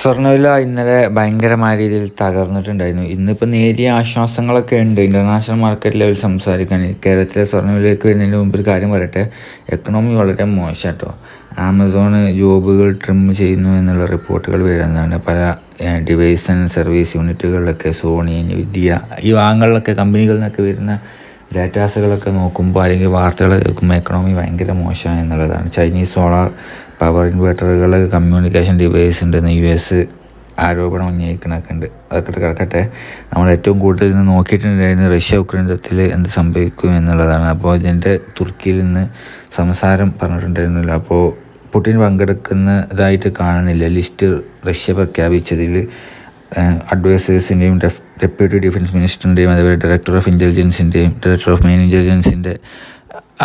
സ്വർണവില ഇന്നലെ ഭയങ്കരമായ രീതിയിൽ തകർന്നിട്ടുണ്ടായിരുന്നു. ഇന്നിപ്പോൾ നേരിയ ആശ്വാസങ്ങളൊക്കെ ഉണ്ട്. ഇന്റർനാഷണൽ മാർക്കറ്റ് ലെവൽ സംസാരിക്കാൻ കേരളത്തിലെ സ്വർണവിലയ്ക്ക് വരുന്നതിന് മുമ്പ് ഒരു കാര്യം പറയട്ടെ? എക്കണോമി വളരെ മോശം കേട്ടോ ആമസോൺ ജോബുകൾ ട്രിം ചെയ്യുന്നു എന്നുള്ള റിപ്പോർട്ടുകൾ വരുന്നതാണ് പല ഡിവൈസ് ആൻഡ് സർവീസ് യൂണിറ്റുകളിലൊക്കെ സോണി വിദ്യ ഈ വാങ്ങുകളിലൊക്കെ കമ്പനികളിൽ നിന്നൊക്കെ വരുന്ന ഡാറ്റാസുകളൊക്കെ നോക്കുമ്പോൾ അല്ലെങ്കിൽ വാർത്തകൾ കേൾക്കുമ്പോൾ എക്കണോമി ഭയങ്കര മോശമാണ് എന്നുള്ളതാണ്. ചൈനീസ് സോളാർ പവർ ഇൻവെർട്ടറുകൾ കമ്മ്യൂണിക്കേഷൻ ഡിവൈസ് ഉണ്ടെന്ന് യു എസ് ആരോപണം ഉന്നയിക്കണൊക്കെ ഉണ്ട്. അതൊക്കെ കിടക്കട്ടെ. നമ്മൾ ഏറ്റവും കൂടുതൽ ഇന്ന് നോക്കിയിട്ടുണ്ടായിരുന്നു റഷ്യ ഉക്രൈൻ യുദ്ധത്തിൽ എന്ത് സംഭവിക്കും എന്നുള്ളതാണ്. അപ്പോൾ ഇതിന്റെ തുർക്കിയിൽ നിന്ന് സംസാരം പറഞ്ഞിട്ടുണ്ടായിരുന്നില്ല. അപ്പോൾ പുടിൻ പങ്കെടുക്കുന്നതായിട്ട് കാണുന്നില്ല. ലിസ്റ്റ് റഷ്യ പ്രഖ്യാപിച്ചതിൽ അഡ്വൈസേഴ്സിന്റെയും ഡെപ്യൂട്ടി ഡിഫൻസ് മിനിസ്റ്ററിന്റെയും അതുപോലെ ഡയറക്ടർ ഓഫ് ഇന്റലിജൻസിന്റെയും ഡയറക്ടർ ഓഫ് മെയിൻ ഇന്റലിജൻസിന്റെ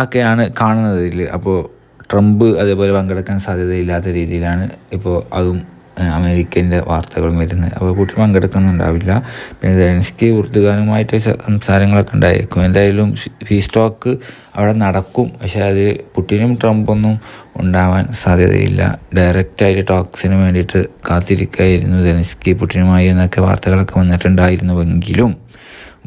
ഒക്കെയാണ് കാണുന്നതിൽ അപ്പോൾ ട്രംപ് അതേപോലെ പങ്കെടുക്കാൻ സാധ്യതയില്ലാത്ത രീതിയിലാണ് ഇപ്പോൾ അതും അമേരിക്കന്റെ വാർത്തകളും വരുന്നത്. അപ്പോൾ പുട്ടിൻ പങ്കെടുക്കുന്നുണ്ടാവില്ല. പിന്നെ സെലൻസ്കി ഉറുദുഗാനുമായിട്ട് സംസാരങ്ങളൊക്കെ ഉണ്ടായിരിക്കും എന്തായാലും ഫീ സ്റ്റോക്ക് അവിടെ നടക്കും. പക്ഷേ അത് പുട്ടിനും ട്രംപൊന്നും ഉണ്ടാവാൻ സാധ്യതയില്ല. ഡയറക്റ്റായിട്ട് ടോക്സിന് വേണ്ടിയിട്ട് കാത്തിരിക്കുകയായിരുന്നു സെലൻസ്കി പുട്ടിനുമായി എന്നൊക്കെ വാർത്തകളൊക്കെ വന്നിട്ടുണ്ടായിരുന്നുവെങ്കിലും.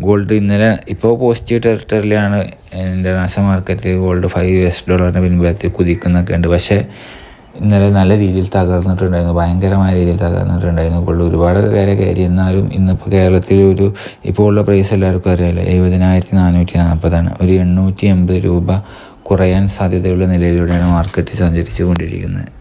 ഗോൾഡ് ഇന്നലെ ഇപ്പോൾ പോസിറ്റീവ് ടെറിട്ടറിയിലാണ് ഇന്റർനാഷണൽ മാർക്കറ്റിൽ ഗോൾഡ് ഫൈവ് എസ് ഡോളറിന്റെ പിൻബലത്തിൽ കുതിക്കുന്നൊക്കെ ഉണ്ട്. പക്ഷേ ഇന്നലെ നല്ല രീതിയിൽ തകർന്നിട്ടുണ്ടായിരുന്നു. ഭയങ്കരമായ രീതിയിൽ തകർന്നിട്ടുണ്ടായിരുന്നു. ഗോൾഡ് ഒരുപാട് പേരെ കയറി. എന്നാലും ഇന്നിപ്പോൾ കേരളത്തിൽ ഒരു ഇപ്പോൾ ഉള്ള പ്രൈസ് എല്ലാവർക്കും അറിയാമല്ലോ എഴുപതിനായിരത്തി നാനൂറ്റി നാൽപ്പതാണ്. ഒരു എണ്ണൂറ്റി എൺപത് രൂപ കുറയാൻ സാധ്യതയുള്ള നിലയിലൂടെയാണ് മാർക്കറ്റ് സഞ്ചരിച്ചു കൊണ്ടിരിക്കുന്നത്